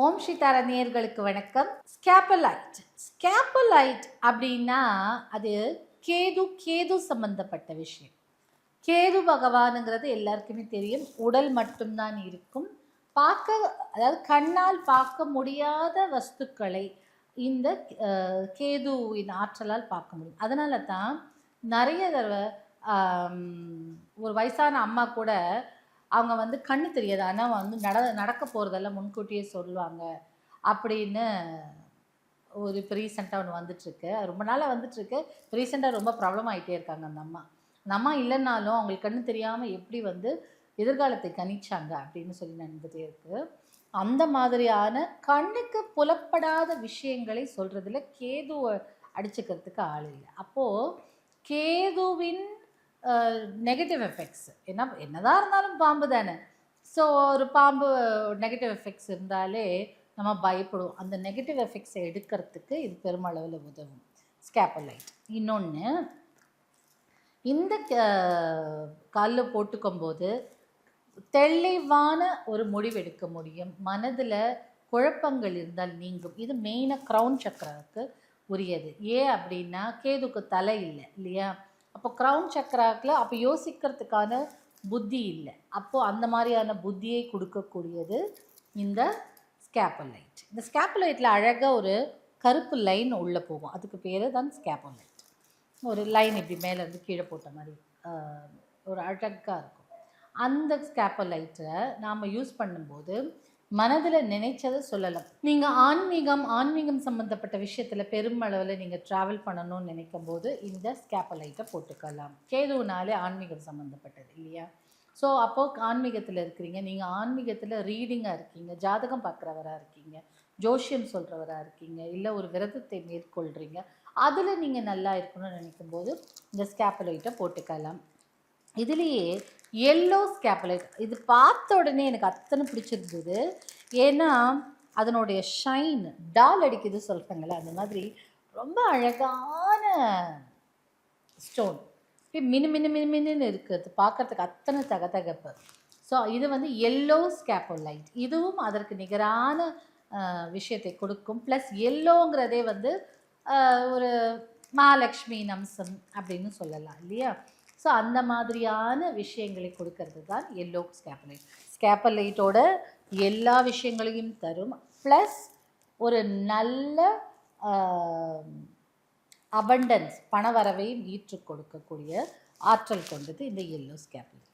ஓம் ஸ்ரீதார நேர்களுக்கு வணக்கம். ஸ்கேப்பலைட். ஸ்கேப்பலைட் அப்படின்னா அது கேது கேது சம்பந்தப்பட்ட விஷயம். கேது பகவானுங்கிறது எல்லாருக்குமே தெரியும். உடல் மட்டும்தான் இருக்கும். பார்க்க அதாவது கண்ணால் பார்க்க முடியாத வஸ்துக்களை இந்த கேதுவின் ஆற்றலால் பார்க்க முடியும். அதனால தான் நிறைய தடவை ஒரு வயசான அம்மா கூட அவங்க வந்து கண்ணு தெரியாது. ஆனால் வந்து நட நடக்க போகிறதெல்லாம் முன்கூட்டியே சொல்லுவாங்க. அப்படின்னு ஒரு இப்போ ரீசெண்டாக ஒன்று வந்துட்டுருக்கு. ரொம்ப நாளாக வந்துட்டுருக்கு. ரீசெண்டாக ரொம்ப ப்ராப்ளம் ஆகிட்டே இருக்காங்க அந்த அம்மா. அந்த அம்மா இல்லைன்னாலும் அவங்களுக்கு கண்ணு தெரியாமல் எப்படி வந்து எதிர்காலத்தை கணிச்சாங்க அப்படின்னு சொல்லி நடந்துகிட்டே இருக்குது அந்த மாதிரியான கண்ணுக்கு புலப்படாத விஷயங்களை சொல்கிறதுல கேதுவை அடிச்சுக்கிறதுக்கு ஆள் இல்லை. அப்போது கேதுவின் நெகட்டிவ் எஃபெக்ட்ஸ் என்ன என்னதான் இருந்தாலும் பாம்பு தானே. ஸோ ஒரு பாம்பு நெகட்டிவ் எஃபெக்ட்ஸ் இருந்தாலே நம்ம பயப்படுவோம். அந்த நெகட்டிவ் எஃபெக்ட்ஸை எடுக்கிறதுக்கு இது பெருமளவில் உதவும். ஸ்கேப்பலைட் இன்னொன்று இந்த கல் போட்டுக்கும்போது தெளிவான ஒரு முடிவு எடுக்க முடியும். மனதில் குழப்பங்கள் இருந்தால் நீங்கும். இது மெயினாக க்ரௌன் சக்கரத்துக்கு உரியது. ஏன் அப்படின்னா கேதுக்கு தலை இல்லை இல்லையா? அப்போ க்ரௌன் சக்கராக்கில் அப்போ யோசிக்கிறதுக்கான புத்தி இல்லை. அப்போது அந்த மாதிரியான புத்தியை கொடுக்கக்கூடியது இந்த ஸ்கேப்பலைட் இந்த ஸ்கேப்பலைட்டில் அழகாக ஒரு கருப்பு லைன் உள்ளே போகும். அதுக்கு பேர் தான் ஸ்கேப்பலைட் ஒரு லைன் இப்படி மேலேருந்து கீழே போட்ட மாதிரி ஒரு அழகாக இருக்கும். அந்த ஸ்கேப்பலைட்டை நாம் யூஸ் பண்ணும்போது மனதில் நினைச்சதை சொல்லலாம். நீங்கள் ஆன்மீகம் ஆன்மீகம் சம்மந்தப்பட்ட விஷயத்தில் பெருமளவில் நீங்கள் ட்ராவல் பண்ணணும்னு நினைக்கும் போது இந்த ஸ்கேப்பலைட்டை போட்டுக்கலாம். கேதுனாலே ஆன்மீகம் சம்மந்தப்பட்டது இல்லையா? ஸோ அப்போது ஆன்மீகத்தில் இருக்கிறீங்க. நீங்கள் ஆன்மீகத்தில் ரீடிங்காக இருக்கீங்க ஜாதகம் பார்க்குறவராக இருக்கீங்க ஜோஷியம் சொல்கிறவராக இருக்கீங்க இல்லை ஒரு விரதத்தை மேற்கொள்கிறீங்க அதில் நீங்கள் நல்லா இருக்கணும்னு நினைக்கும் போது இந்த ஸ்கேப்பலைட்டை போட்டுக்கலாம். இதுலேயே எல்லோ ஸ்கேப்பலைட் இது பார்த்த உடனே எனக்கு அத்தனை பிடிச்சிருந்தது. ஏன்னா அதனுடைய ஷைன் டால் அடிக்குது சொல்கிறாங்களே அந்த மாதிரி ரொம்ப அழகான ஸ்டோன் இப்படி மினு மினு மினு மினுன்னு இருக்குது பார்க்கறதுக்கு அத்தனை தகதகப்பு. ஸோ இது வந்து எல்லோ ஸ்கேப்போலைட் இதுவும் அதற்கு நிகரான விஷயத்தை கொடுக்கும். ப்ளஸ் எல்லோங்கிறதே வந்து ஒரு மகாலட்சுமி அம்சம் அப்படின்னு சொல்லலாம் இல்லையா? ஸோ அந்த மாதிரியான விஷயங்களை கொடுக்கறது தான் எல்லோ ஸ்கேப்பலைட் ஸ்கேப்பலைட்டோட எல்லா விஷயங்களையும் தரும். ப்ளஸ் ஒரு நல்ல அபண்டன்ஸ் பணவரவையும் ஈற்று கொடுக்கக்கூடிய ஆற்றல் கொண்டது இந்த எல்லோ ஸ்கேப்பலைட்